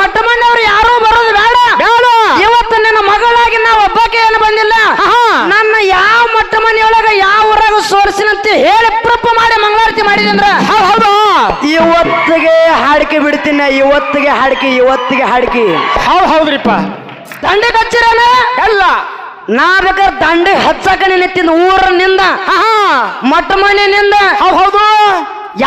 ಮಟ್ಟ ಮನೆಯವ್ರು ಯಾರು ಬರೋದು ಬೇಡ. ಬೇಡ. ಇವತ್ತು ನನ್ನ ಮಗಳಾಗಿ ನಾ ಒಬ್ಬಕ್ಕೆ ಏನು ಬಂದಿಲ್ಲ. ಆಹಾ. ನನ್ನ ಯಾವ ಮೊಟ್ಟ ಮನೆಯೊಳಗ ಯಾವ ಊರಾಗ ಸೋರಿಸಿನಂತೆ ಹೇಳಿ ಪ್ರಪ್ಪ ಮಾಡಿ ಮಂಗಳಾರತಿ ಮಾಡಿದಂದ್ರ ಹೌದ್ ಹೌದು. ಇವತ್ತಿಗೆ ಹಾಡಿಕೆ ಬಿಡ್ತೀನಿ ಇವತ್ತಿಗೆ ಹಾಡಿಕೆ ಇವತ್ತಿಗೆ ಹಾಡಿಕೆ. ಹೌದು ಹೌದ್ರಿಪ್ಪ. ದಂಡೆ ಹಚ್ಚಿರನ ಎಲ್ಲ. ನಾ ಬೇಕಾದ್ರೆ ದಂಡೆ ಹಚ್ಚಕ ನಿನ್ನ ಊರನಿಂದ. ಆಹಾ ಮಟ್ಟ ಮನೆಯಿಂದ ಹೌದ್ ಹೌದು.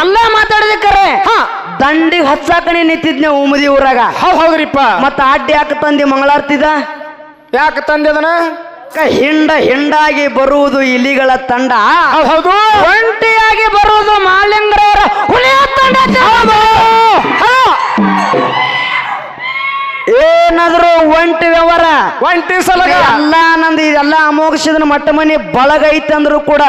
ಎಲ್ಲ ಮಾತಾಡಿದಕ್ಕರೆ ಹಾ. ದಂಡಿಗೆ ಹಚ್ಚಾಕಣೆ ನಿಂತಿದ್ನೆ ಉಮದಿ ಊರಾಗ. ಹೌದ್ ಹೌದ್ರಿಪ್ಪ. ಮತ್ತ ಅಡ್ಡಿ ಯಾಕೆ ತಂದಿ ಮಂಗಳಾರ್ತಿದ? ಯಾಕೆ ತಂದಿದನ ಕ ಹಿಂಡ ಹಿಂಡಾಗಿ ಬರುವುದು ಇಲಿಗಳ ತಂಡ. ಹೌದ್ ಹೌದು. ಒಂಟಿಯಾಗಿ ಬರುವುದು ಮಾಲಿಂಗರವರ ಹುಲಿಯ ತಂಡ. ಏನಾದ್ರು ಒಂಟಿ ವ್ಯವಹಾರ? ಒಂಟಿ ಸಲಗ? ಎಲ್ಲ ನಂದು ಇದೆಲ್ಲ ಅಮೋಘಿಸಿದ ಮಟ್ಟ ಮನೆ ಬಳಗ ಐತೆ ಅಂದ್ರು ಕೂಡ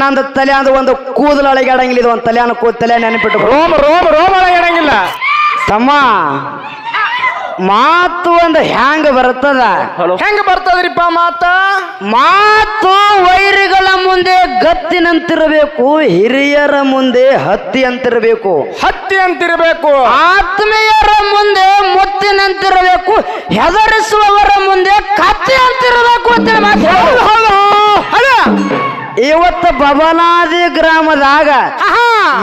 ನಂದು ತಲೆ ಅಂದ್ರೆ ಒಂದು ಕೂದಲು ಅಳಗಾಡಂಗಿಲ್ಲ ಇದು ಒಂದು ತಲೆಯನ್ನು ಕೂದ ತಲೆ ನೆನಪಿಟ್ಟು ರೋಮ್ ರೋಮ್ ರೋಮ್ ಅಳಗಾಡಂಗಿಲ್ಲ. ತಮ್ಮ ಮಾತು ಒಂದು ಹ್ಯಾಂಗ ಬರ್ತದ ಹೆಂಗ ಬರ್ತದ್ರಿಪ್ಪ ಮಾತ? ಮಾತು ವೈರಿಗಳ ಮುಂದೆ ಗತ್ತಿನಂತಿರಬೇಕು ಹಿರಿಯರ ಮುಂದೆ ಹತ್ತಿ ಅಂತಿರಬೇಕು ಹತ್ತಿ ಅಂತಿರಬೇಕು ಆತ್ಮೀಯರ ಮುಂದೆ ಮುತ್ತಿನಂತಿರಬೇಕು ಹೆದರಿಸುವವರ ಮುಂದೆ ಕತ್ತಿ ಅಂತಿರಬೇಕು ಅಂತೇಳಿ ಮಾತು ಇವತ್ತು ಬಬಲಾದಿ ಗ್ರಾಮದಾಗ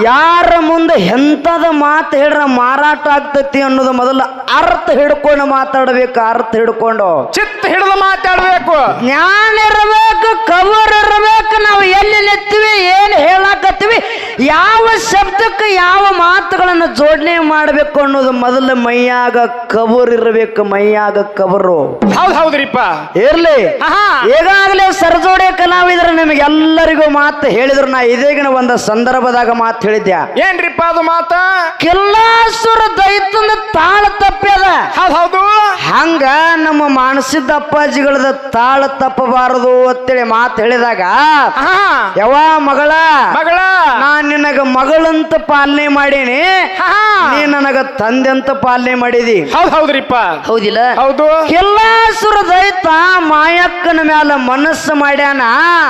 ಯಾರ ಮುಂದೆ ಎಂಥದ ಮಾತು ಹೇಳ್ರ ಮಾರಾಟ ಆಗ್ತೈತಿ ಅನ್ನೋದು ಮೊದಲು ಅರ್ಥ ಹಿಡ್ಕೊಂಡು ಮಾತಾಡ್ಬೇಕು ಅರ್ಥ ಹಿಡ್ಕೊಂಡು. ಚಿತ್ತ ಹಿಡಿದು ಮಾತಾಡ್ಬೇಕು. ಜ್ಞಾನ ಇರಬೇಕು ಕವರ್ ಇರಬೇಕು ನಾವು ಎಲ್ಲಿ ಯಾವ ಶಬ್ದಕ್ಕೆ ಯಾವ ಮಾತುಗಳನ್ನು ಜೋಡಣೆ ಮಾಡಬೇಕು ಅನ್ನೋದು ಮೊದಲು ಮೈಯಾಗ ಕವರ್ ಇರಬೇಕು ಮೈಯಾಗ ಕವರು ಹೌದು ಹೌದ್ರಿಪ್ಪ. ಇರ್ಲಿ. ಈಗಾಗಲೇ ಸರ್ಜೋಡೆ ಕಲಾವಿದರು ನಿಮಗೆಲ್ಲರಿಗೂ ಮಾತು ಹೇಳಿದ್ರು. ನಾ ಇದೀಗಿನ ಒಂದು ಸಂದರ್ಭದಾಗ ಮಾತು ಹೇಳಿದ್ದೆ ಏನ್ರಿಪ್ಪ ಅದು ಮಾತ? ಕಿಲ್ಲಾಸುರ ದೈತನ ತಾಳ ತಪ್ಪದ ಹೌದ್ ಹೌದು. ಹಂಗ ನಮ್ಮ ಮಾನಸಿದ್ದ ಅಪ್ಪಾಜಿಗಳದ ತಾಳ ತಪ್ಪಬಾರದು ಅಂತೇಳಿ ಮಾತು ಹೇಳಿದಾಗ ಯಾವ ಮಗಳ ಮಗಳ. ನಾ ನಿನಗ ಮಗಳಂತ ಪಾಲನೆ ಮಾಡೇನಿ. ನೀ ನನಗ ತಂದೆ ಅಂತ ಪಾಲನೆ ಮಾಡಿದಿ. ಹೌದ್ ಹೌದ್ರಿಪ್ಪ. ಹೌದಿಲ್ಲ? ಹೌದು. ಎಲ್ಲಾ ಕಿಲ್ಲಾಸುರ ಮಾಯಕ್ಕನ ಮ್ಯಾಲ ಮನಸ್ಸು ಮಾಡ್ಯಾನ.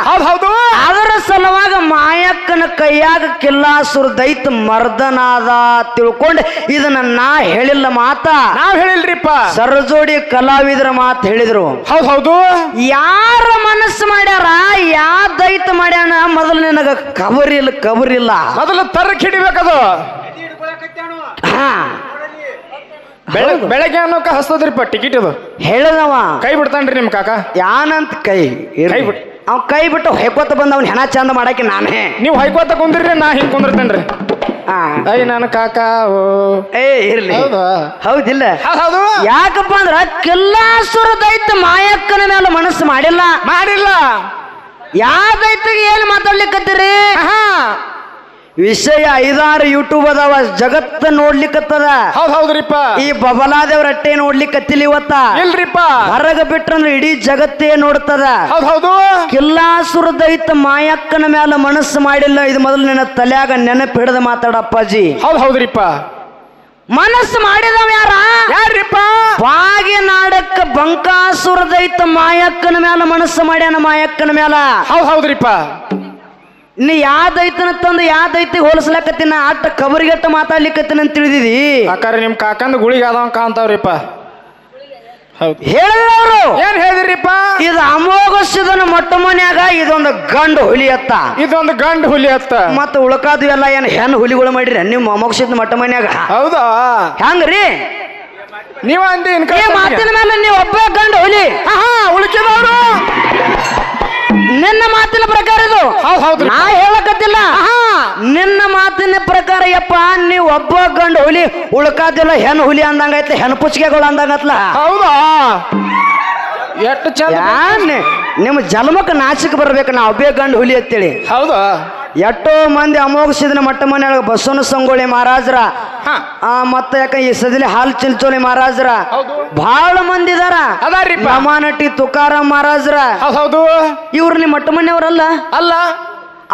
ಹೌದ್ ಹೌದು. ಅದರ ಸಲುವಾಗ ಮಾಯಕ್ಕನ ಕೈಯಾಗ ಕಿಲ್ಲಾಸುರ ದೈತ ಮರ್ದನಾದ ತಿಳ್ಕೊಂಡು ಇದನ್ನ ನಾ ಹೇಳಿಲ್ಲ ಮಾತ. ನಾವ್ ಹೇಳಿಲ್ರಿಪ್ಪ. ಸರಜೋಡಿ ಕಲಾವಿದರ ಮಾತು ಹೇಳಿದ್ರು. ಹೌದು ಹೌದು. ಯಾರ ಮನಸ್ಸು ಮಾಡ್ಯಾರ ಯಾ ದೈತ ಮಾಡ್ಯಾನ ಮೊದಲು ನಿನಗ ಕಬರಿಲ್ಲ ಕಬರಿಲ್ಲ ಮೊದಲು ತರಕ್ ಹಿಡಿಬೇಕದು. ಹಾ. ಬೆಳಗ್ಗೆ ಅನ್ನೋಕ ಹಸ್ತದ್ರಿಪ್ಪ ಟಿಕೆಟ್ ಅದು. ಹೇಳದವ. ಕೈ ಬಿಡ್ತಾನ್ರಿ ನಿಮ್ ಕಾಕ. ಯಾನಂತ ಕೈ ಕೈ ಬಿಟ್ಟು ಅವ್ ಕೈ ಬಿಟ್ಟು ಹೊಯ್ಕೋತ ಬಂದ ಅವ್ನ ಹೆಣ ಚಂದ ಮಾಡಕ್ಕೆ ನಾನೇ. ನೀವು ಹೈಕೋತ ಕುಂದ್ರಿ ನಾ ಹಿಂಗ್ ಕುಂದಿರ್ತೇನ್ರಿ. ಹಾ. ಅಯ್ಯ ನನ್ನ ಕಾಕ ಓ. ಏ ಇರ್ಲಿ. ಹೌದಾ? ಹೌದಿಲ್ಲ. ಹೌದು ಯಾಕಪ್ಪ ಅಂದ್ರ ಕಿಲ್ಲಾಸುರ ದೈತ ಮಾಯಕ್ಕನ ಮೇಲೆ ಮನಸ್ಸು ಮಾಡಿಲ್ಲ. ಮಾಡಿಲ್ಲ. ಯಾವ ದೈತಿಗೆ ಏನ್ ಮಾತಾಡ್ಲಿಕ್ಕತ್ತೀರಿ ಆಹಾ. ವಿಷಯ ಐದಾರು ಯೂಟ್ಯೂಬ್ ಅದಾವ ಜಗತ್ತ ನೋಡ್ಲಿಕ್ಕತ್ತದ ಹೌದ್ ಹೌದ್ರಿಪ್ಪ. ಈ ಬಬಲಾದೇವ್ರ ಅಟ್ಟೆ ನೋಡ್ಲಿಕ್ಕತ್ತಿಲ್ಲ ಇವತ್ತ. ಇಲ್ರಿಪ್ಪ. ಹೊರಗ ಬಿಟ್ರಂದ್ರೆ ಇಡೀ ಜಗತ್ತೇ ನೋಡ್ತದ. ಹೌದ್ ಹೌದು. ಕಿಲ್ಲಾಸುರ ದೈತ ಮಾಯಕ್ಕನ ಮೇಲೆ ಮನಸ್ಸು ಮಾಡಿಲ್ಲ ಇದು ಮೊದಲು ನನ್ನ ತಲ್ಯಾಗ ನೆನಪು ಹಿಡಿದು ಮಾತಾಡಪ್ಪಾಜಿ ಹೌದ್ ಹೌದ್ರಿಪ್ಪ. ಮನಸ್ಸು ಮಾಡಿದವ ಯಾರ? ಯಾರ್ರಿಪ್ಪ? ಬಾಗಿ ನಾಡಕ್ಕ ಬಂಕಾಸುರ ದೈತ ಮಾಯಕ್ಕನ ಮೇಲೆ ಮನಸ್ಸು ಮಾಡ್ಯಾನ ಮಾಯಕ್ಕನ ಮ್ಯಾಲ. ಹೌದ್ ಹೌದ್ರಿಪ್ಪ. ನೀ ಯಾ ದೈತನ ತಂದು ಯಾ ದೈತಿಗೆ ಹೋಲಿಸ್ಲಕತ್ತಿನ ಅಟ್ಟ ಕಬರಿಗಟ್ಟ ಮಾತಾಡ್ಲಿಕ್ಕತ್ತಿನ ಅಂತ ತಿಳಿದಿದಿ? ಕಾಕಾರ ನಿಮ್ ಕಾಕಂದ ಗುಳಿಗೆ ಅದಾವ ಕಾಂತಾವ್ರಿಪ್ಪ. ಹೌದು. ಹೇಳಿದವರು. ಏನ್ ಹೇಳಿದ್ರಿಪ್ಪ? ಇದು ಅಮೋಘಸಿದನ ಮೊಟ್ಟ ಮನ್ಯಾಗ ಇದೊಂದು ಗಂಡು ಹುಲಿ ಅತ್ತ ಇದೊಂದು ಗಂಡು ಹುಲಿ ಅತ್ತ ಮತ್ತ ಉಳಕಾದ ಎಲ್ಲ ಏನ್ ಹೆಣ್ಣು ಹುಲಿಗಳು ಮಾಡಿರಿ ನಿಮ್ಮ ಅಮೋಘಸಿದ ಮೊಟ್ಟ ಮನ್ಯಾಗ? ಹೌದಾ? ಹೆಂಗ್ರಿ? ನೀವ ಅಂದಿ ಮಾತಿನ ಮೇಲೆ ನೀವು ಒಬ್ಬ ಗಂಡು ಹುಲಿ. ಹಾ ಪ್ರಕಾರ ಇದು ಹೌದ್ ಹೌದ್ರಿ ನಾ ಹೇಳಕತ್ತಿಲ್ಲ. ನಿನ್ನ ಮಾತಿನ ಪ್ರಕಾರ ಯಪ್ಪ ನೀವು ಒಬ್ಬ ಗಂಡು ಹುಲಿ ಉಳ್ಕಾದಿಲ್ಲ ಹೆಣ್ಣು ಹುಲಿ ಅಂದಂಗೈತೆ ಹೆಣ್ಣು ಪುಚ್ಕೆಗಳು ಅಂದಂಗತ್ಲ. ಹೌದಾ? ಎಷ್ಟು ಚಂದ ನಿಮ್ಮ ಜನ್ಮಕ್ಕೆ ನಾಚಿಕೆ ಬರ್ಬೇಕು ನಾ ಒಬ್ಬೇ ಗಂಡು ಹುಲಿ ಅಂತೇಳಿ. ಹೌದಾ? ಎಷ್ಟೋ ಮಂದಿ ಅಮೋಘಸಿದನ ಮಟ್ಟ ಮನೆಯೊಳಗೆ ಬಸವನ ಸಂಗೊಳ್ಳಿ ಮಹಾರಾಜರ. ಮತ್ತ ಯಾಕ ಈ ಸದಿಲಿ ಹಾಲು ಚಿಲ್ಚೋಳಿ ಮಹಾರಾಜರ? ಬಹಳ ಮಂದಿ ಇದಾರ. ನಮಾನಟಿ ತುಕಾರಾಮ್ ಮಹಾರಾಜರ. ಹೌದ್ ಇವ್ರು ನಿಮ್ಮ ಮಟ್ಟ ಮನೆಯವರಲ್ಲ? ಅಲ್ಲ.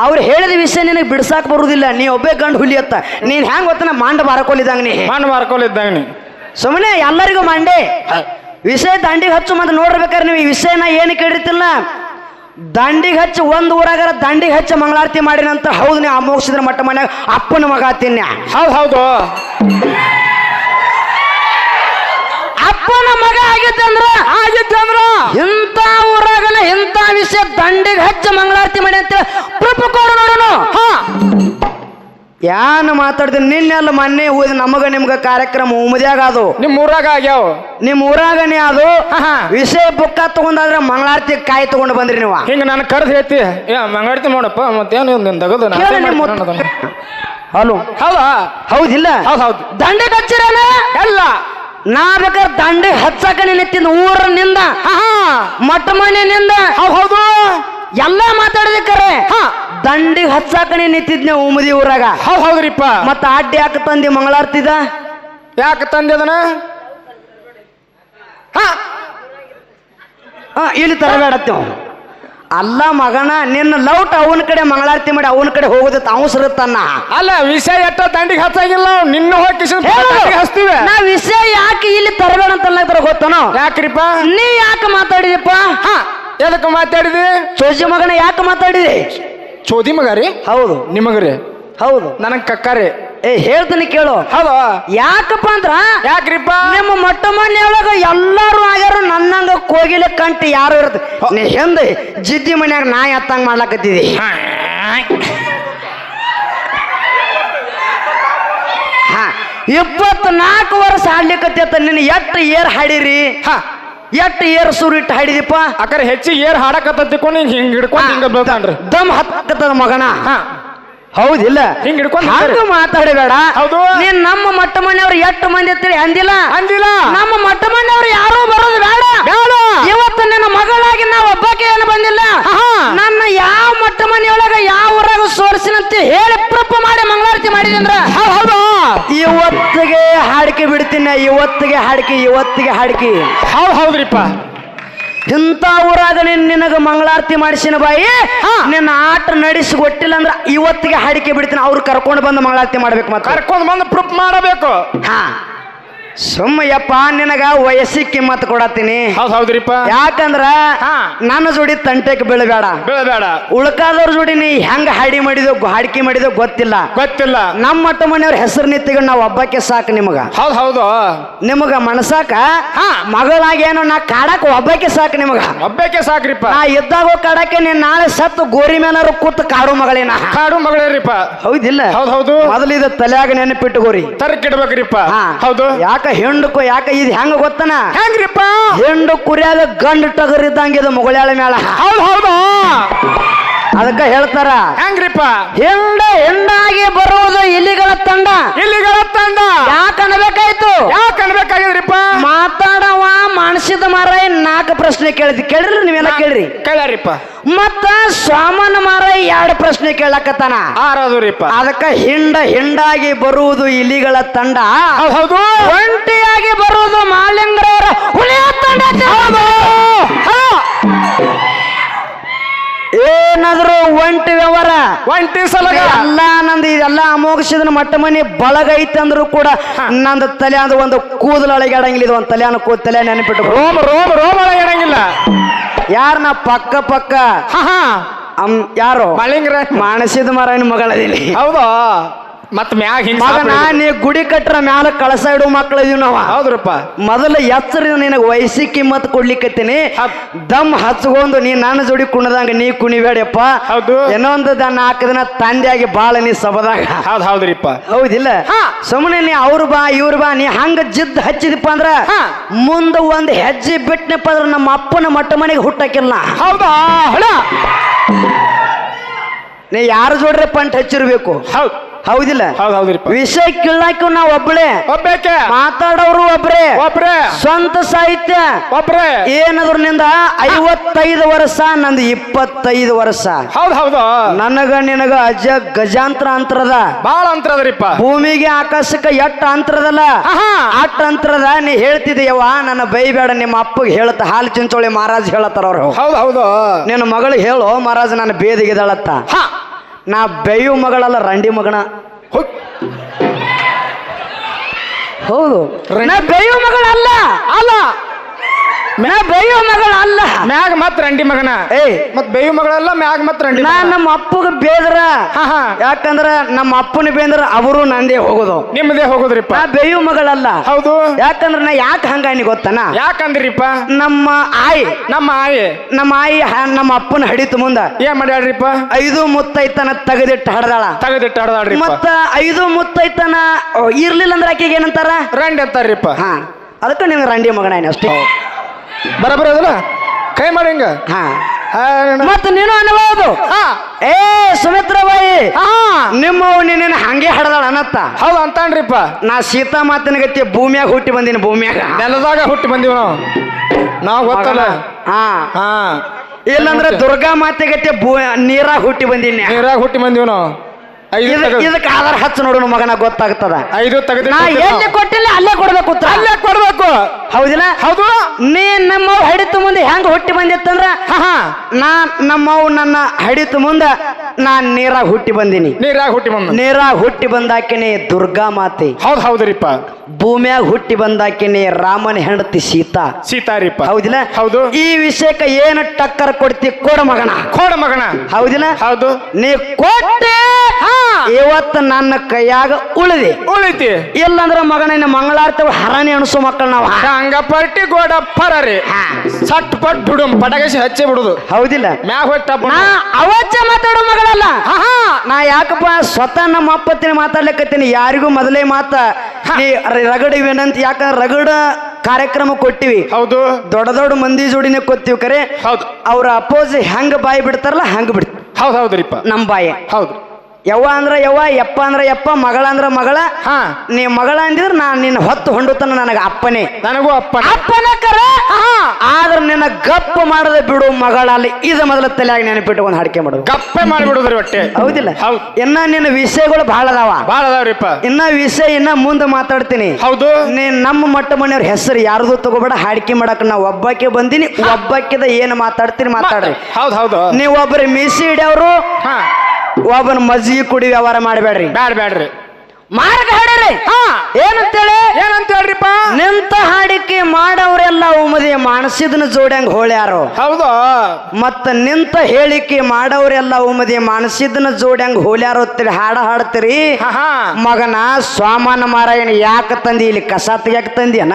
ಅವ್ರು ಹೇಳಿದ ವಿಷಯ ನಿನಗೆ ಬಿಡ್ಸಾಕ್ ಬರುದಿಲ್ಲ. ನೀ ಒಬ್ಬೇ ಗಂಡು ಹುಲಿ ಅತ್ತ. ನೀನ್ ಹೆಂಗ್ ಗೊತ್ತನ? ಮಾಂಡ ಬಾರಕೊಲಿದಂಗ ನೀ. ಮಾಂಡ ಮಾರ್ಕೊಳಿದ್ದಾಗ ನೀ. ಸುಮ್ಮನೆ ಎಲ್ಲರಿಗೂ ಮಂಡೆ. ವಿಷಯ ದಂಡಿಗೆ ಹಚ್ಚು ಮತ್ತೆ ನೋಡ್ಬೇಕಾರೆ ನೀವು ಈ ವಿಷಯನ ಏನು ಕೇಳಿರ್ತಿಲ್ಲ. ದಂಡಿಗೆ ಹಚ್ಚಿ ಒಂದು ಊರಾಗಾರ ದಂಡಿಗೆ ಹಚ್ಚಿ ಮಂಗಳಾರತಿ ಮಾಡಿನಂತ ಹೌದು ನೀ ಅಮೋಕ್ಷಿದ್ರ ಮಟ್ಟ ಮನ್ಯಾಗ ಅಪ್ಪನ ಮಗ ತಿನ್ಯ ಹೌದು ಹೌದು. ಅಪ್ಪನ ಮಗ ಆಗಿದ್ದಂದ್ರ ಆಗಿದ್ದಂದ್ರ ಇಂಥ ಊರಾಗನ ಇಂಥ ವಿಷಯ ದಂಡಿಗೆ ಹಚ್ಚ ಮಂಗಳಾರತಿ ಮಾಡಿ ಅಂತ ಪ್ರಭು ಕೊಡು ನೋಡೋಣ ಹಾ. ಯಾನ್ ಮಾತಾಡ್ತೀನಿ ನಿನ್ನೆಲ್ಲ ಮೊನ್ನೆ ಹೋದ ನಮಗ ನಿಮ್ಗ ಕಾರ್ಯಕ್ರಮ ಉಮದ್ಯಾಗ ಅದು ನಿಮ್ ಊರಾಗ ಆಗ್ಯಾವ. ನಿಮ್ ಊರಾಗನೇ ಅದು. ವಿಷಯ ಬುಕ್ಕ ತಗೊಂಡಾದ್ರೆ ಮಂಗಳಾರತಿ ಕಾಯಿ ತಗೊಂಡು ಬಂದ್ರಿ ನೀವು. ಹಿಂಗ ನಾನು ಕರ್ದು ಹೇಳ್ತಿ. ಏ ಮಂಗಾಡ್ತಿ ನೋಡಪ್ಪ ಮತ್ತೇನು ನಿನ್ ತಗದು ನಿಮ್ಮ. ಹಲೋ. ಹೌದಾ? ಹೌದಿಲ್ಲ. ಹೌದು ಹೌದು. ದಂಡೆ ಹಚ್ಚಿರನ ಎಲ್ಲ. ನಾ ಬೇಕಾದ್ರೆ ದಂಡಿಗೆ ಹಚ್ಚಾಕ ಊರ ಊರನಿಂದ ಮಟ್ಟ ಮನೆ ನಿಂದ. ಹೌದು ಎಲ್ಲ ಮಾತಾಡಿದಕ್ಕರೆ ದಂಡಿಗೆ ಹಚ್ಚಾಕಣಿ ನಿಂತಿದ್ನೆ ಉಮದಿ ಊರಾಗ. ಹೌದ್ ಹೌದ್ರಿಪ್ಪ. ಮತ್ತ ಅಡ್ಡಿ ಯಾಕೆ ತಂದಿ ಮಂಗಳಾರ್ತಿದ ಯಾಕೆ ತಂದೆ ಅದನ್ನ? ಹಾ. ಹಾ ಇಲ್ಲಿ ತರಬೇಡತ್ತೇವ ಅಲ್ಲ ಮಗನ ನಿನ್ನ ಲೌಟ್ ಅವನ ಕಡೆ ಮಂಗಳಾರತಿ ಮಾಡಿ ಅವನ ಕಡೆ ಹೋಗೋದತ್ತ ಅವಸರತ್ತನ್ನ ಅಲ್ಲ ವಿಷಯ ಎಟ್ಟ ದಂಡಿಗೆ ಹಚ್ಚಾಗಿಲ್ಲ ನಾವು ನಿನ್ನ ಹೋಗಿ ಹಚ್ತೀವಿ. ನಾ ವಿಷಯ ಯಾಕೆ ಇಲ್ಲಿ ತರಬೇಡ ಅಂತ ಅನ್ನಕತ್ತಾರ ಗೊತ್ತನ? ಯಾಕ್ರಿಪ್ಪ? ನೀ ಯಾಕೆ ಮಾತಾಡಿದಪ್ಪ ಹಾ. ಎದಕ್ಕೆ ಮಾತಾಡಿದಿ? ಸೋಜಿ ಮಗನ ಯಾಕೆ ಮಾತಾಡಿದಿ? ಚೋದಿ ಮಗ ರೀ ಹೌದು. ನಿಮಗ್ರಿ? ಹೌದು. ನನಗ್ ಕಕ್ಕಾರಿ. ಏ ಹೇಳ್ತೀನಿ ಕೇಳು. ಹೌದಾ? ಯಾಕಪ್ಪ ಅಂದ್ರ ಯಾಕ್ರಿಪ್ಪ? ನಿಮ್ಮ ಮೊಟ್ಟ ಮನೆಯೊಳಗ ಎಲ್ಲಾರು ಆಗ್ಯಾರ ನನ್ನಂಗ ಕೋಗಿಲೆ ಕಂಟಿ ಯಾರು ಇರತ್ ನೀ ಹಿಂದೆ ಜಿದ್ದಿ ಮನ್ಯಾಗ ನಾ ಎತ್ತಂಗ್ ಮಾಡ್ಲಕತ್ತಿದಿ? ಹಾ. ಇಪ್ಪತ್ನಾಲ್ಕು ವರ್ಷ ಹಾಡ್ಲಿಕತ್ತ ನಿನ್ನ ಎಟ್ಟು ಏರ್ ಹಾಡಿರಿ? ಹಾ. ಎಟ್ಟು ಏರ್ ಸುರಿಟ್ಟು ಹಾಡಿದಿಪ್ಪ? ಅಕರೆ ಹೆಚ್ಚಿ ಏರ್ ಹಾಡಕತ್ತಿಕೊಂಡು ಹಿಂಗ್ ಹಿಂಗ್ ಹಿಡ್ಕೊಂಡು ಹಿಂಗ ಬೀಳ್ತಾನ್ರಿ. ದಮ್ ಹತ್ತದ ಮಗನ? ಹೌದಿಲ್ಲ. ಹಿಂಗ್ ಹಿಡ್ಕೊಂಡು ಹಂಗ ಮಾತಾಡಬೇಡ. ಹೌದು. ನೀನ್ ನಮ್ಮ ಮಟ್ಟ ಮನೆಯವ್ರು ಎಷ್ಟು ಮಂದಿ ಇರ್ತೀರಿ ಅಂದಿಲ್ಲ? ಅಂದಿಲ್ಲ. ನಮ್ಮ ಮಟ್ಟ ಮನೆಯವ್ರು ಯಾರು ಬರೋದು ಬೇಡ. ಬೇಡ. ಇವತ್ತು ನನ್ನ ಮಗಳಾಗಿ ನಾವು ಒಬ್ಬಕ್ಕೆ ಏನು ಬಂದಿಲ್ಲ. ನನ್ನ ಯಾವ ಮಟ್ಟ ಮನೆಯೊಳಗ ಯಾವ ಊರಾಗ ಸೋರಿಸಿನಂತೆ ಹೇಳಿ ಪ್ರಪ್ಪ ಮಾಡಿ ಮಂಗಳಾರತಿ ಇವತ್ತಿಗೆ ಹಾಡಿಕೆ ಬಿಡ್ತೀನಿ ಇವತ್ತಿಗೆ ಹಾಡ್ಕಿ ಇವತ್ತಿಗೆ ಹಾಡ್ಕಿ. ಹೌದು ಹೌದ್ರಿಪ್ಪ. ಇಂಥ ಊರಾಗ ನೀನು ನಿನಗೆ ಮಂಗಳಾರತಿ ಮಾಡಿಸಿನ ಬಾಯಿ ನಿನ್ನ ಆಟ ನಡೆಸಿ ಗೊತ್ತಿಲ್ಲ ಅಂದ್ರೆ ಇವತ್ತಿಗೆ ಹಾಡಿಕೆ ಬಿಡ್ತೀನಿ ಅವ್ರು ಕರ್ಕೊಂಡು ಬಂದು ಮಂಗಳಾರತಿ ಮಾಡ್ಬೇಕು ಮತ್ತೆ. ಕರ್ಕೊಂಡು ಬಂದು ಪ್ರೂಫ್ ಮಾಡಬೇಕು. ಹಾ. ಸುಮ್ಮ ಯಪ್ಪ ನಿನಗ ವಯಸ್ಸಿಗೆ ಕಿಮ್ಮತ್ ಕೊಡತ್ತೀನಿ. ಹೌದ್ ಹೌದ್ರಿಪ್ಪ. ಯಾಕಂದ್ರ. ನನ್ನ ಜೋಡಿ ತಂಟೆಕ್ ಬೀಳಬೇಡ. ಬೀಳಬೇಡ. ಉಳ್ಕಾದವ್ರ ಜೋಡಿ ನೀ ಹೆಂಗ ಹಾಡಿ ಮಾಡಿದೋ ಹಾಡಿಕೆ ಮಾಡಿದೋ ಗೊತ್ತಿಲ್ಲ. ಗೊತ್ತಿಲ್ಲ. ನಮ್ಮ ಮಟ್ಟ ಮನೆಯವ್ರ ಹೆಸರು ನಿತ್ತಿಗ ನಾವು ಒಬ್ಬಕ್ಕೆ ಸಾಕು ನಿಮಗ. ಹೌದ್ ಹೌದು. ನಿಮಗ ಮನಸಾಕ ಮಗಳಾಗೇನು ಮಗಳಾಗೇನೋ ನಾ ಕಾಡಕ್ ಒಬ್ಬಕ್ಕೆ ಸಾಕು ನಿಮಗ. ಒಬ್ಬಕ್ಕೆ ಸಾಕ್ರಿಪ್ಪ. ನಾ ಇದ್ದಾಗ ಕಾಡಕ್ಕೆ ನೀನ್ ನಾಳೆ ಸತ್ತು ಗೋರಿ ಮೇಲಾರು ಕೂತ್ ಕಾಡು ಮಗಳೇನ. ಕಾಡು ಮಗಳೇರಿಪ್ಪ. ಹೌದಿಲ್ಲ. ಹೌದ್ ಹೌದು. ಮೊದಲಿದ ತಲೆಯಾಗ ನೆನಪಿಟ್ಟು ಗೋರಿ ತರಕಿಡ್ಬೇಕ್ರಿಪ್ಪ. ಹೌದು. ಯಾಕ ಹೆಂಡಕ್ಕೂ ಯಾಕ ಇದು ಹೆಂಗ ಗೊತ್ತನ? ಹೆಂಗ್ರಿಪ್ಪ? ಹೆಂಡು ಕುರಿಯಾಗ ಗಂಡ ಟಗರ್ ಇದ್ದಂಗೆ ಇದು ಮುಗಳಾಳ ಮೇಳ ಹೌದ್ ಹೌದು? ಅದಕ್ಕ ಹೇಳ್ತಾರ ಹೆಂಗ್ರಿಪ್ಪ? ಹೆಂಡ ಹೆಂಡಾಗಿ ಬರುವುದು ಇಲಿಗಳ ತಂಡ. ಇಲಿಗಳ ತಂಡ. ಯಾಕ ಅನ್ಬೇಕಾಯ್ತು ಯಾಕೆ ಅನ್ಬೇಕಾಗಿದ್ರಿಪ್ಪ? ಮಾತಾಡವ ಮಾನಸಿದ ಮಾರಾಯ ನಾಲ್ಕು ಪ್ರಶ್ನೆ ಕೇಳಿದ್ರಿ ಕೇಳ್ರಿ ನೀವೇನ ಕೇಳ್ರಿ. ಕೇಳ್ಯಾರಿಪ್ಪ ಮತ್ತ ಸ್ವಾಮನ ಮಾರಾಯ ಎರಡು ಪ್ರಶ್ನೆ ಕೇಳಕತ್ತಾನ. ಆರಾದ್ರಿಪ್ಪ ಅದಕ್ಕ ಹಿಂಡ ಹಿಂಡಾಗಿ ಬರುವುದು ಇಲಿಗಳ ತಂಡ. ಹೌದ್. ಹೌದು ಒಂಟಿಯಾಗಿ ಬರುವುದು ಮಾಲಿಂಗ್ರವರ ಹುಲಿಯ ತಂಡ. ಏನಾದ್ರು ಒಂಟಿ ವ್ಯವಹಾರ? ಒಂಟಿ ಸಲಗ? ಎಲ್ಲ ನಂದು ಇದೆಲ್ಲ ಅಮೋಘಿಸಿದ ಮಟ್ಟ ಮನೆ ಬಳಗೈತೆ ಅಂದ್ರು ಕೂಡ ನಂದು ತಲೆ ಅಂದ್ರೆ ಒಂದು ಕೂದಲು ಅಳಗಾಡಂಗಿಲ್ಲ ಇದು ಒಂದು ತಲೆನ ಕೂದ ತಲೆ ನೆನಪಿಟ್ಟು ರೋಮ್ ರೋಮ್ ರೋಮ್ ಒಳಗಿಡಂಗಿಲ್ಲ ಯಾರ ನಾ ಪಕ್ಕ? ಪಕ್ಕ ಯಾರು? ಮಳಿಂಗ್ರ. ಮಾನಸಿದ ಮರನ ಮಗಳದಿಲ್ಲ. ಹೌದು? ಮತ್ ಮ್ಯಾಗ ಹಿಂಗ ಮಗನ ನೀ ಗುಡಿ ಕಟ್ರ ಮ್ಯಾಲ ಕಳಸ ಇಡು ಮಕ್ಕಳು ಇದೀವಿ ನಾವ ಹೌದ್ರಪ್ಪ. ಮೊದಲ ಎಚ್ಚರ ನಿನಗೆ ವಯಸ್ಸಿ ಕಿಮ್ಮತ್ ಕೊಡ್ಲಿಕ್ಕತ್ತೀನಿ. ದಮ್ ಹಚ್ಕೊಂಡು ನೀ ನನ್ನ ಜೋಡಿ ಕುಣದಂಗ ನೀ ಕುಣಿಬೇಡಪ್ಪ. ಹೌದು. ಇನ್ನೊಂದು ನಾಲ್ಕು ದಿನ ತಂದೆಯಾಗಿ ಬಾಳ ನೀ ಸಬದಾಗ ಹೌದ್ ಹೌದ್ರಿಪ್ಪ. ಹೌದಿಲ್ಲ. ಸುಮ್ಮನೆ ನೀ ಅವ್ರು ಬಾ ಇವ್ರು ಬಾ ನೀ ಹಂಗ ಜಿದ್ ಹಚ್ಚಿದಪ್ಪ ಅಂದ್ರ. ಮುಂದ ಒಂದ್ ಹೆಜ್ಜೆ ಬಿಟ್ನಪ್ಪ ಅಂದ್ರ ನಮ್ಮ ಅಪ್ಪನ ಮಟ್ಟ ಮನೆಗೆ ಹುಟ್ಟಕಿಲ್ಲ. ಹೌದಾ? ನೀ ಯಾರ ಜೋಡ್ರೆ ಪಂಟ್ ಹಚ್ಚಿರ್ಬೇಕು? ಹೌದ್. ಹೌದಿಲ್ಲ? ಹೌದ್ ಹೌದ್ರಿಪ್ಪ ವಿಷಯ ಕೀಳಾಕು ನಾ ಒಬ್ಬಳೇ ಒಬ್ಬೇಕೆ? ಮಾತಾಡೋರು ಒಬ್ರೆ. ಒಬ್ರೇ? ಸ್ವಂತ ಸಾಹಿತ್ಯ. ಒಬ್ರೇ? ಏನದ್ರ ನಿಂದ ಐವತ್ತೈದು ವರ್ಷ ನಂದು ಇಪ್ಪತ್ತೈದು ವರ್ಷ. ಹೌದ್ ಹೌದು. ನನಗ ನಿನಗ ಅಜ್ಜ ಗಜಾಂತರ ಅಂತರದ. ಬಾಳ ಅಂತರದ್ರಿಪ್ಪ ಭೂಮಿಗೆ ಆಕಾಶಕ್ಕೆ ಎಟ್ಟ ಅಂತರದಲ್ಲ? ಅಟ್ ಅಟ್ಟ ಅಂತರದ ನೀ ಹೇಳ್ತಿದೀಯವ್ವ ನನ್ನ ಬೈಬೇಡ ನಿಮ್ಮ ಅಪ್ಪಗೆ ಹೇಳತ್ತ ಹಾಲು ಚಿಂಚೋಳಿ ಮಹಾರಾಜ್ ಹೇಳತ್ತಾರ ಅವ್ರು. ಹೌದ್ ಹೌದು. ನಿನ್ನ ಮಗಳಿಗೆ ಹೇಳು ಮಹಾರಾಜ್ ನನ್ನ ಬೇದಿಗಿದಾಳತ್ತ ಹಾ. ನಾ ಬೇಯು ಮಗಳಲ್ಲ ರಂಡಿ ಮಗನ. ಹುಕ್. ಹೌದು. ನಾ ಬೇಯು ಮಗಳಲ್ಲ. ಅಲ್ಲ. ನಾ ಬೈಯೋ ಮಗಳ ಅಲ್ಲ ಮ್ಯಾಗ ಮತ್ ರಂಡಿ ಮಗನ? ಏಯ್ ಮತ್ ಮಗಳ ಮಗಳಲ್ಲ ಮ್ಯಾಗ ಮತ್ ರಂಡಿ ನಾ ನಮ್ಮ ಅಪ್ಪಗ ಬೇದ್ರ. ಯಾಕಂದ್ರ ನಮ್ಮ ಅಪ್ಪನ ಬೇಂದ್ರ ಅವರು ನಂದೇ ಹೋಗೋದು. ನಿಮ್ಮದೇ ಹೋಗುದ್ರಿಪ್ಪ. ನಾ ಬೇಯು ಮಗಳಲ್ಲ. ಹೌದು. ಯಾಕಂದ್ರ ನಾ ಯಾಕೆ ಹಂಗಾನಿ ಗೊತ್ತನ? ಯಾಕಂದ್ರಿಪ್ಪ? ನಮ್ಮ ಆಯಿ. ನಮ್ಮ ಆಯಿ. ನಮ್ಮ ಆಯಿ ನಮ್ಮ ಅಪ್ಪನ ಹಡಿತು ಮುಂದ. ಏನ್ ಮಾಡ್ಯಾಳ್ರಿಪ್ಪ ಐದು ಮುತ್ತೈತನ ತೆಗೆದಿಟ್ಟು ಹಡದಾಳ. ತೆಗೆದಿಟ್ಟು ಹಡದಾಳ್ರಿ ಮತ್ತ ಐದು ಮುತ್ತೈತನ ಇರ್ಲಿಲ್ಲ ಅಂದ್ರೆ ಆಕೆಗೆ ಏನಂತಾರ? ರಂಡಿ ಅಂತಾರ್ರಿಪ್ಪ. ಹಾ. ಅದಕ್ಕೆ ನಿಮ್ಗೆ ರಂಡಿ ಮಗನ ಅಷ್ಟೇ? ಬರಬರ ಅದಲ್ಲ ಕೈ ಮಾಡಿ ಹಿಂಗ. ಹಾ. ನೀನು ಅನ್ಬೋದು. ಹಾ. ಏ ಸುಮಿತ್ರಬಾಯಿ. ಹಾ. ನಿಮ್ಮವ್ ನಿನ್ನ ಹಂಗೆ ಹಡದಾಳ ಅನ್ನತ್ತ. ಹೌದು ಅಂತಾನ್ರಿಪ್ಪ. ನಾ ಸೀತಾ ಮಾತಿನ ಗತಿ ಭೂಮಿಯಾಗ ಹುಟ್ಟಿ ಬಂದಿನ ಭೂಮಿಯಾಗ. ನೆಲದಾಗ ಹುಟ್ಟಿ ಬಂದೀವಿ ನಾವು. ನಾವು ಗೊತ್ತಲ್ಲ? ಹಾ. ಹಾ. ಇಲ್ಲಂದ್ರೆ ದುರ್ಗಾ ಮಾತೆ ಗತಿ ಭೂ ನೀರಾಗ ಹುಟ್ಟಿ ಬಂದಿನ. ನೀರಾಗ ಹುಟ್ಟಿ ಬಂದೀವಿ ನಾವು. ಐದು ಇದ- ಇದಕ್ಕೆ ಆಧಾರ ಹಚ್ಚ ನೋಡು ಮಗನ ಗೊತ್ತಾಗ್ತದ. ಐದು ತೆಗೆದು ನಾ ಎಲ್ಲಿ ಕೊಟ್ಟಿಲ್ಲ ಅಲ್ಲೇ ಕೊಡ್ಬೇಕು ಉತ್ತರ. ಅಲ್ಲೇ ಕೊಡ್ಬೇಕು. ಹೌದಿಲ್ಲ? ಹೌದು. ನೀ ನಮ್ಮವ್ ಹಡಿತು ಮುಂದೆ ಹೆಂಗ್ ಹುಟ್ಟಿ ಬಂದಿತ್ತಂದ್ರ? ಹಾ ಹಾ. ನಾ ನಮ್ಮವ್ ನನ್ನ ಹಡಿತು ಮುಂದ ನಾನ್ ನೀರಾಗ ಹುಟ್ಟಿ ಬಂದಿನಿ. ನೀರಾಗ ಹುಟ್ಟಿ ಬಂದ? ನೀರಾಗ ಹುಟ್ಟಿ ಬಂದಾಕಿನಿ ದುರ್ಗಾ ಮಾತೆ. ಹೌದು ಹೌದ್ರಿಪ್ಪ. ಭೂಮಿಯಾಗ ಹುಟ್ಟಿ ಬಂದಾಕಿನಿ ರಾಮನ ಹೆಂಡತಿ ಸೀತಾ. ಸೀತಾರಿಪ್ಪ. ಹೌದಿಲ್ಲ? ಹೌದು. ಈ ವಿಷಯಕ್ಕೆ ಏನು ಟಕ್ಕರ್ ಕೊಡ್ತಿ ಕೋಡ ಮಗನ. ಕೋಡ ಮಗನ. ಹೌದಿಲ್ಲ? ಹೌದು. ನೀ ಕೊಟ್ಟೆ ಇವತ್ತು ನನ್ನ ಕೈಯಾಗ ಉಳಿದೆ. ಉಳಿತಿ. ಇಲ್ಲಂದ್ರ ಮಗನ ಮಂಗಳಾರತಿ ಹರಣಿ ಅನಿಸು ಮಕ್ಕಳು ನಾವು. ಹಂಗ ಪಟ್ಟಿ ಗೋಡ ಪರರಿ ಸಟ್ ಪಟ್ ಬಿಡು ಪಟಗಸಿ ಹಚ್ಚಿ ಬಿಡುದು. ಹೌದಿಲ್ಲ. ಮ್ಯಾಗ ಹೊಟ್ಟ ನಾ ಅವಚ್ಚ ಮಾತಾಡೋ ಮಗಳಲ್ಲ. ನಾ ಯಾಕಪ್ಪ ಸ್ವತಃ ನಮ್ಮ ಅಪ್ಪತ್ತಿನ ಮಾತಾಡ್ಲಿಕ್ಕತ್ತೀನಿ ಯಾರಿಗೂ ಮೊದಲೇ ಮಾತ. ರಗಡ ವಿನಂತಿ ಯಾಕಂದ್ರೆ ರಗಡ ಕಾರ್ಯಕ್ರಮ ಕೊಟ್ಟಿವಿ. ಹೌದು. ದೊಡ್ಡ ದೊಡ್ಡ ಮಂದಿ ಜೋಡಿನೇ ಕೊತ್ತೀವಿ ಕರೆ. ಹೌದು. ಅವ್ರ ಅಪೋಸ್ ಹೆಂಗ ಬಾಯಿ ಬಿಡ್ತಾರಲ್ಲ ಹಂಗ ಬಿಡ್ತಾರೆ ಹೌದು ಹೌದ್ರಿಪ್ಪ. ನಮ್ಮ ಬಾಯಿ. ಹೌದು. ಯವ್ವ ಅಂದ್ರೆ ಯವ್ವ ಯಪ್ಪ ಅಂದ್ರೆ ಯಪ್ಪ ಮಗಳ ಅಂದ್ರೆ ಮಗಳ. ಹಾ. ನೀ ಮಗಳ ಅಂದಿದ್ರೆ ನಾನು ನಿನ್ನ ಹೊತ್ತು ಹೊಂಡುತ್ತಾನ ನನಗ ಅಪ್ಪನೇ. ನನಗೂ ಅಪ್ಪ ಅಪ್ಪನ ಕರ? ಆದ್ರ ನಿನ್ನ ಗಪ್ಪ ಮಾಡದೆ ಬಿಡು ಮಗಳಲ್ಲಿ ಇದ ಮೊದಲ ತಲೆಯಾಗಿ ಒಂದು ಹಾಡಿಕೆ ಮಾಡು ಗಪ್ಪೆ ಮಾಡಿಬಿಡುದ್ರಿ ಒಟ್ಟೆ ಹೌದಿಲ್ಲ? ಹೌದು. ಇನ್ನ ನಿನ್ನ ವಿಷಯಗಳು ಬಹಳ ಅದಾವ. ಭಾಳ ಅದಾವ್ರಿಪ್ಪ. ಇನ್ನ ವಿಷಯ ಇನ್ನ ಮುಂದೆ ಮಾತಾಡ್ತೀನಿ. ಹೌದು. ನೀ ನಮ್ಮ ಮಟ್ಟ ಮನೆಯವ್ರ ಹೆಸರು ಯಾರ್ದು ತಗೋಬೇಡ ಹಾಡಿಕೆ ಮಾಡಕ್ ನಾ ಒಬ್ಬಕ್ಕೆ ಬಂದಿನಿ ಒಬ್ಬಕ್ಕಿದ ಏನು ಮಾತಾಡ್ತೀನಿ ಮಾತಾಡ್ರಿ. ಹೌದು ಹೌದು. ನೀವು ಒಬ್ಬರು ಮೀಸಿ ಹಿಡಿಯವರು ಹಾ. ಒಬ್ಬನ ಮಜ್ಜಿಗೆ ಕುಡಿ ವ್ಯವಹಾರ ಮಾಡಬೇಡ್ರಿ. ಬೇಡ ಬ್ಯಾಡ್ರಿ. ಮಾರ್ಗ ಹಾಡ್ರಿ. ಹಾ. ಏನಂತೇಳಿ? ಏನಂತ ಹೇಳ್ರಿಪ್ಪ? ನಿಂತ ಹಾಡಿಕೆ ಮಾಡವ್ರೆಲ್ಲ ಉಮದಿ ಮಾನಸಿದನ ಜೋಡ್ಯಂಗ್ ಹೋಳ್ಯಾರು. ಹೌದು? ಮತ್ತ ನಿಂತ ಹೇಳಿಕೆ ಮಾಡವ್ರೆಲ್ಲ ಉಮದಿ ಮಾನಸಿದನ ಜೋಡ್ಯಂಗ್ ಹೋಳ್ಯಾರು ಅಂತೇಳಿ ಹಾಡ ಹಾಡ್ತೀರಿ. ಮಗನ ಸ್ವಾಮಾನ ಮಾರಾಯಣ ಯಾಕ ತಂದಿ? ಇಲ್ಲಿ ಕಸ ತೆಗ್ಯಾಕ ತಂದಿಯನ?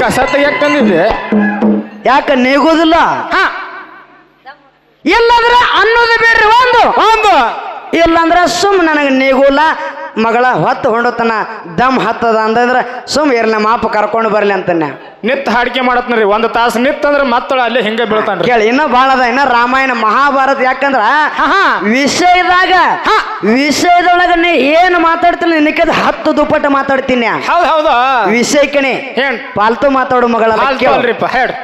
ಕಸ ತೆಗಿಯಕ್ ತಂದಿದ್ದೆ. ಯಾಕ ನೀಗೋದಿಲ್ಲ? ಹಾ. ಇಲ್ಲಂದ್ರ ಅನ್ನೋದು ಬೇಡ್ರಿ ಒಂದು. ಒಂದು. ಇಲ್ಲಂದ್ರೆ ಸುಮ್ ನನಗೆ ನೀಗೂಲ ಮಗಳ ಹೊತ್ತು ಹೊಂಡತನ ದಮ್ ಹತ್ತದ ಅಂದ್ರೆ ಸುಮ್ ಇರ್ಲಿ ಮಾಪ ಕರ್ಕೊಂಡು ಬರ್ಲಿ ಅಂತಾನೆ ನಿತ್ ಹಾಡಿಕೆ ಮಾಡತ್ನ್ರಿ ಒಂದು ತಾಸು ನಿತ್ ಅಂದ್ರೆ ಮತ್ತಳ ಅಲ್ಲೇ ಹಿಂಗೆ ಬೀಳ್ತಾನ್ರಿ. ಕೇಳಿ ಇನ್ನೂ ಭಾಳ ಅದ ಇನ್ನ ರಾಮಾಯಣ ಮಹಾಭಾರತ ಯಾಕಂದ್ರ ವಿಷಯದಾಗ ವಿಷಯದೊಳಗ ನೀ ಏನು ಮಾತಾಡ್ತೀನಿ ನಿನಕದ ಹತ್ತು ದುಪ್ಪಟ್ಟು ಮಾತಾಡ್ತೀನಿ. ಹೌದು ಹೌದು. ವಿಷಯಕ್ಕನೆ ಏನ್? ಪಾಲ್ತು ಮಾತಾಡು ಮಗಳ ಹಾಲ್ ತಗೊಳ್ರಿಪ್ಪ ಹೇಳ್ರಿ